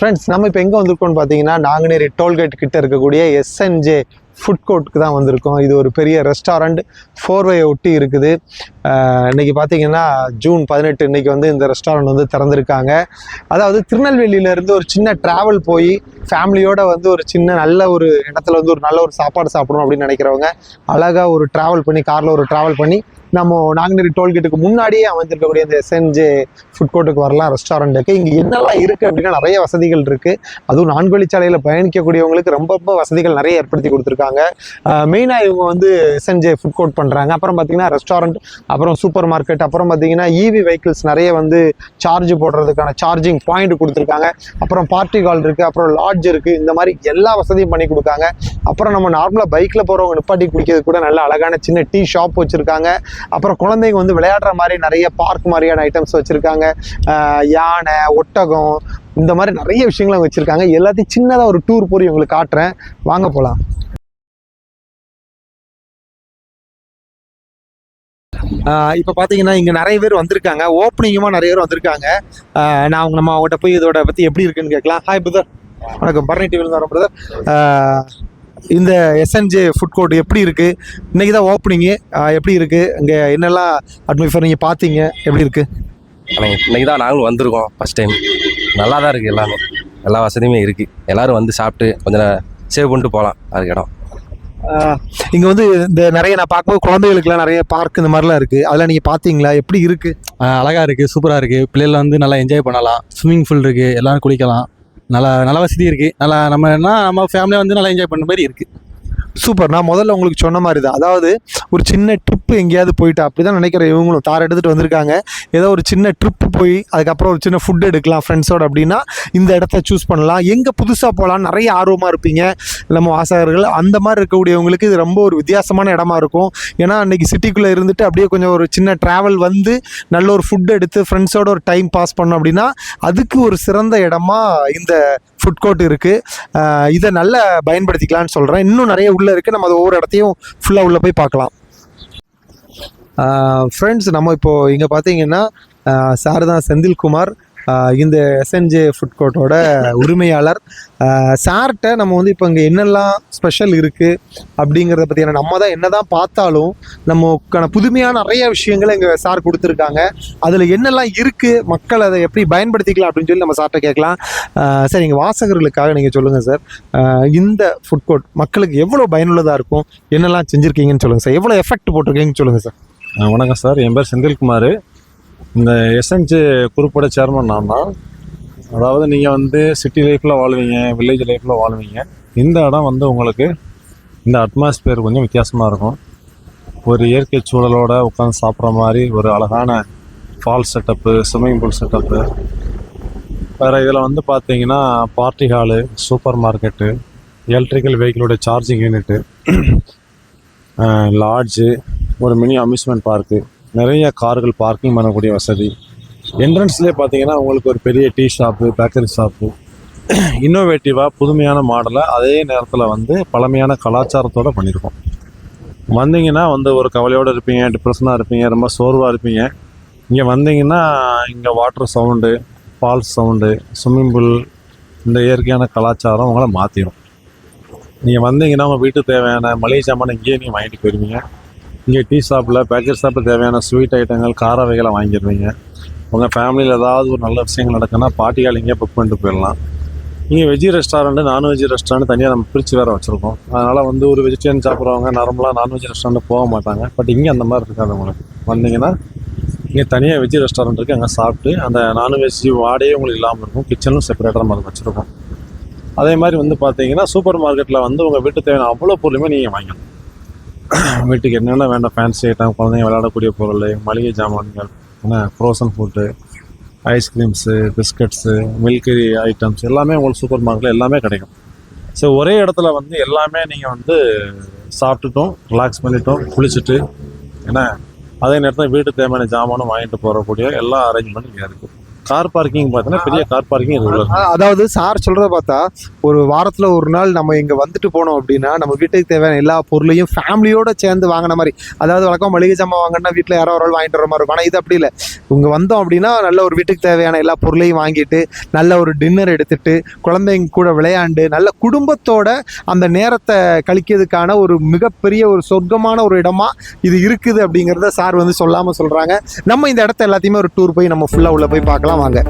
Friends நம்ம இப்போ எங்கே வந்திருக்கோம்னு பார்த்தீங்கன்னா நாங்குநேரி டோல்கேட் கிட்ட இருக்கக்கூடிய எஸ்என்ஜே ஃபுட் கோர்ட்டுக்கு தான் வந்திருக்கோம். இது ஒரு பெரிய ரெஸ்டாரண்ட் ஃபோர்வையை ஒட்டி இருக்குது. இன்றைக்கி பார்த்தீங்கன்னா ஜூன் பதினெட்டு இன்றைக்கி வந்து இந்த ரெஸ்டாரண்ட் வந்து திறந்திருக்காங்க. அதாவது திருநெல்வேலியிலேருந்து ஒரு சின்ன ட்ராவல் போய் ஃபேமிலியோட வந்து ஒரு சின்ன நல்ல ஒரு இடத்துல வந்து ஒரு நல்ல ஒரு சாப்பாடு சாப்பிடணும் அப்படின்னு நினைக்கிறவங்க அழகாக ஒரு ட்ராவல் பண்ணி காரில் ஒரு ட்ராவல் பண்ணி நம்ம நாங்குநேரி டோல்கேட்டுக்கு முன்னாடியே அமைஞ்சிருக்கக்கூடிய இந்த எஸ்என்ஜே ஃபுட் கோர்ட்டுக்கு வரலாம் ரெஸ்டாரண்ட்டுக்கு இங்கே என்னெல்லாம் இருக்குது அப்படின்னா நிறைய வசதிகள் இருக்குது அதுவும் நான்கு வழிச்சாலையில் பயணிக்கக்கூடியவங்களுக்கு ரொம்ப ரொம்ப வசதிகள் நிறைய ஏற்படுத்தி கொடுத்துருக்காங்க. மெயினாக இவங்க வந்து எஸ்என்ஜே ஃபுட் கோர்ட் பண்ணுறாங்க அப்புறம் பார்த்தீங்கன்னா ரெஸ்டாரண்ட் அப்புறம் சூப்பர் மார்க்கெட் அப்புறம் பார்த்தீங்கன்னா இவி வெஹிக்கிள்ஸ் நிறைய வந்து சார்ஜ் போடுறதுக்கான சார்ஜிங் பாயிண்ட் கொடுத்துருக்காங்க. அப்புறம் பார்ட்டி ஹால் இருக்குது அப்புறம் லாட்ஜ் இருக்குது இந்த மாதிரி எல்லா வசதியும் பண்ணி கொடுக்காங்க. அப்புறம் நம்ம நார்மலாக பைக்கில் போகிறவங்க நிப்பாட்டி குடிக்கிறது கூட நல்ல அழகான சின்ன டீ ஷாப் வச்சுருக்காங்க. அப்புறம் குழந்தைங்க வந்து விளையாடுற மாதிரி நிறைய பார்க் மாதிரியான ஐட்டம்ஸ் வச்சுருக்காங்க. யானை ஒட்டகம் இந்த மாதிரி நிறைய விஷயங்களை வச்சுருக்காங்க. எல்லாத்தையும் சின்னதாக ஒரு டூர் போய் உங்களுக்கு காட்டுறேன். வாங்க போகலாம் இப்போ பார்த்தீங்கன்னா இங்கே நிறைய பேர் வந்திருக்காங்க. ஓப்பனிங்குமா நிறைய பேர் வந்திருக்காங்க. ஆஹ் நான் அவங்க நம்ம அவங்ககிட்ட போய் இதோட பற்றி எப்படி இருக்குன்னு கேட்கலாம். ஹாய் பிரதர் வணக்கம். பரணி டிவியில் வரோம் பிரதர் இந்த எஸ்என்ஜே ஃபுட் கோர்ட் எப்படி இருக்கு? இன்னைக்கு தான் ஓப்பனிங்கு எப்படி இருக்கு? இங்கே என்னெல்லாம் அட்மிஃபர் நீங்கள் பார்த்தீங்க எப்படி இருக்கு? ஆனால் இன்னைக்கு தான் நாங்களும் வந்திருக்கோம் ஃபஸ்ட் டைம் நல்லா தான் இருக்குது எல்லாமே. எல்லா வசதியுமே இருக்குது எல்லாரும் வந்து சாப்பிட்டு கொஞ்சம் சேவ் பண்ணிட்டு போகலாம். அதுக்கு இடம். இங்கே வந்து இந்த நிறைய நான் பார்க்கும்போது குழந்தைகளுக்குலாம் நிறைய பார்க் இந்த மாதிரிலாம் இருக்கு. அதெல்லாம் நீங்கள் பார்த்தீங்களா எப்படி இருக்கு? ஆஹ் அழகா இருக்கு. சூப்பரா இருக்கு. பிள்ளைகள் வந்து நல்லா என்ஜாய் பண்ணலாம். ஸ்விம்மிங் பூல் இருக்கு. எல்லாரும் குளிக்கலாம். நல்லா நல்ல வசதி இருக்குது நல்லா நம்ம என்ன நம்ம ஃபேமிலியாக வந்து நல்லா என்ஜாய் பண்ண மாதிரி இருக்குது சூப்பர். நான் முதல்ல உங்களுக்கு சொன்ன மாதிரி தான் அதாவது ஒரு சின்ன ட்ரிப்பு எங்கேயாவது போயிட்டு அப்படி தான் நினைக்கிறேன் இவங்களும் தார் எடுத்துகிட்டு வந்திருக்காங்க. ஏதோ ஒரு சின்ன ட்ரிப்பு போய் அதுக்கப்புறம் ஒரு சின்ன ஃபுட் எடுக்கலாம் ஃப்ரெண்ட்ஸோட அப்படின்னா இந்த இடத்த சூஸ் பண்ணலாம். எங்கே புதுசாக போகலாம் நிறைய ஆர்வமாக இருப்பீங்க. நம்ம வாசகர்கள் அந்த மாதிரி இருக்கக்கூடியவங்களுக்கு இது ரொம்ப ஒரு வித்தியாசமான இடமா இருக்கும். ஏன்னா அன்றைக்கி சிட்டிக்குள்ளே இருந்துட்டு அப்படியே கொஞ்சம் ஒரு சின்ன ட்ராவல் வந்து நல்ல ஒரு ஃபுட் எடுத்து ஃப்ரெண்ட்ஸோட ஒரு டைம் பாஸ் பண்ணோம் அப்படின்னா அதுக்கு ஒரு சிறந்த இடமா இந்த ஃபுட் கோர்ட் இருக்குது இதை நல்லா பயன்படுத்திக்கலாம்னு சொல்கிறேன் இன்னும் நிறைய உள்ளே இருக்குது நம்ம அது ஒவ்வொரு இடத்தையும் ஃபுல்லாக உள்ளே போய் பார்க்கலாம். ஃப்ரெண்ட்ஸ் நம்ம இப்போது இங்கே பார்த்தீங்கன்னா சார் தான் செந்தில்குமார் இந்த எஸ்என்ஜே ஃபுட் கோர்ட்டோட உரிமையாளர். சார்கிட்ட நம்ம வந்து இப்போ இங்கே என்னெல்லாம் ஸ்பெஷல் இருக்குது அப்படிங்கிறத பற்றியான நம்ம தான் என்ன தான் பார்த்தாலும் நமக்கான புதுமையான நிறைய விஷயங்களை இங்கே சார் கொடுத்துருக்காங்க. அதில் என்னெல்லாம் இருக்குது மக்கள் அதை எப்படி பயன்படுத்திக்கலாம் அப்படின்னு சொல்லி நம்ம சார்கிட்ட கேட்கலாம். சார் எங்கள் வாசகர்களுக்காக நீங்கள் சொல்லுங்கள் சார். இந்த ஃபுட் கோர்ட் மக்களுக்கு எவ்வளோ பயனுள்ளதாக இருக்கும்? என்னெல்லாம் செஞ்சுருக்கீங்கன்னு சொல்லுங்கள் சார். எவ்வளோ எஃபெக்ட் போட்டிருக்கீங்கன்னு சொல்லுங்கள் சார். வணக்கம் சார். என் பேர் செந்தில்குமார். இந்த எஸ்என்ஜி குறிப்பிட சேர்மன் நான் தான் அதாவது நீங்கள் வந்து சிட்டி லைஃப்பில் வாழ்வீங்க வில்லேஜ் லைஃப்பில் வாழ்வீங்க. இந்த இடம் வந்து உங்களுக்கு இந்த அட்மாஸ்பியர் கொஞ்சம் வித்தியாசமாக இருக்கும். ஒரு இயற்கை சூழலோட உட்காந்து சாப்பிட்ற மாதிரி ஒரு அழகான fall setup swimming pool setup வேறு இதில் வந்து பார்த்தீங்கன்னா party hall super market electrical வெஹிக்கிளோட charging unit lodge ஒரு மினி அம்யூஸ்மெண்ட் பார்க்கு நிறைய கார்கள் பார்க்கிங் பண்ணக்கூடிய வசதி. என்ட்ரன்ஸ்லேயே பார்த்தீங்கன்னா உங்களுக்கு ஒரு பெரிய டீ ஷாப்பு பேக்கரி ஷாப்பு இன்னோவேட்டிவாக புதுமையான மாடலை அதே நேரத்தில் வந்து பழமையான கலாச்சாரத்தோடு பண்ணியிருக்கோம் வந்தீங்கன்னா வந்து ஒரு கவலையோடு இருப்பீங்க டிப்ரெஷனாக இருப்பீங்க ரொம்ப சோர்வாக இருப்பீங்க. இங்கே வந்தீங்கன்னா இங்கே water sound falls sound swimming pool இந்த இயற்கையான கலாச்சாரம் உங்களை மாற்றிடும் நீங்கள் வந்தீங்கன்னா உங்கள் வீட்டுக்கு தேவையான மளிகை சாமான் இங்கேயே நீங்கள் வாங்கிட்டு போயிடுவீங்க இங்கே டீ ஷாப்பில் பேக்கெட் ஷாப்பில் தேவையான ஸ்வீட் ஐட்டங்கள் கார வகைகளை வாங்கிடுவீங்க உங்கள் ஃபேமிலியில் ஏதாவது ஒரு நல்ல விஷயங்கள் நடக்குன்னா பாட்டியால் இங்கே புக் பண்ணிட்டு போயிடலாம். இங்கே வெஜ்ஜி ரெஸ்டாரண்ட்டு நான்வெஜ் ரெஸ்டாரண்ட் தனியாக நம்ம பிரித்து வேறு வச்சுருக்கோம். அதனால் வந்து ஒரு வெஜிடேரியன் சாப்பிட்றவங்க நார்மலாக நான்வெஜ் ரெஸ்டாரண்ட் போக மாட்டாங்க. பட் இங்கே அந்த மாதிரி இருக்காது உங்களுக்கு. வந்தீங்கன்னா இங்கே தனியாக வெஜ்ஜி ரெஸ்டாரண்ட் இருக்குது அங்கே சாப்பிட்டு அந்த நான்வெஜ் வாடையே உங்களுக்கு இல்லாமல் இருக்கும். கிச்சனும் செப்பரேட்டாக மாதிரி வச்சுருக்கோம். அதே மாதிரி வந்து பார்த்தீங்கன்னா சூப்பர் மார்க்கெட்டில் வந்து உங்கள் வீட்டு தேவையான அவ்வளோ பொருளுமே நீங்கள் வாங்கலாம் வீட்டுக்கு என்னென்ன வேண்டாம் ஃபேன்சி ஐட்டம் குழந்தைங்க விளையாடக்கூடிய பொருள் மளிகை ஜாமான்கள் என்ன frozen food ice creams biscuits மில்கரி items எல்லாமே உங்களுக்கு சூப்பர் மார்க்கெட்டில் எல்லாமே கிடைக்கும். ஸோ ஒரே இடத்துல வந்து எல்லாமே நீங்கள் வந்து சாப்பிட்டுட்டும் ரிலாக்ஸ் பண்ணிட்டோம் குளிச்சுட்டு ஏன்னா அதே நேரத்தில் வீட்டு தேவையான ஜாமானும் வாங்கிட்டு போகக்கூடிய எல்லா அரேஞ்ச்மெண்ட்டும் இங்கே இருக்குது கார் பார்க்கிங் பார்த்தீங்கன்னா பெரிய கார் பார்க்கிங் அ- அதாவது சார் சொல்றத பார்த்தா ஒரு வாரத்துல ஒரு நாள் நம்ம இங்க வந்துட்டு போனோம் அப்படின்னா நம்ம வீட்டுக்கு தேவையான எல்லா பொருளையும் ஃபேமிலியோட சேர்ந்து வாங்கின மாதிரி. அதாவது வழக்கம் மளிகை ஜாமான் வாங்கினா வீட்டில் யாரோ ஒரு ஆள் வாங்கிட்டு வர மாதிரி இருக்கும். ஆனால் இது அப்படி இல்லை. இங்கே வந்தோம் அப்படின்னா நல்ல ஒரு வீட்டுக்கு தேவையான எல்லா பொருளையும் வாங்கிட்டு நல்ல ஒரு டின்னர் எடுத்துட்டு குழந்தைங்க கூட விளையாண்டு நல்ல குடும்பத்தோட அந்த நேரத்தை கழிக்கிறதுக்கான ஒரு மிகப்பெரிய ஒரு சொர்க்கமான ஒரு இடமா இது இருக்குது அப்படிங்கிறத சார் வந்து சொல்லாமல் சொல்கிறாங்க நம்ம இந்த இடத்த எல்லாத்தையுமே ஒரு டூர் போய் நம்ம ஃபுல்லாக உள்ள போய் பார்க்கலாம். வாங்க.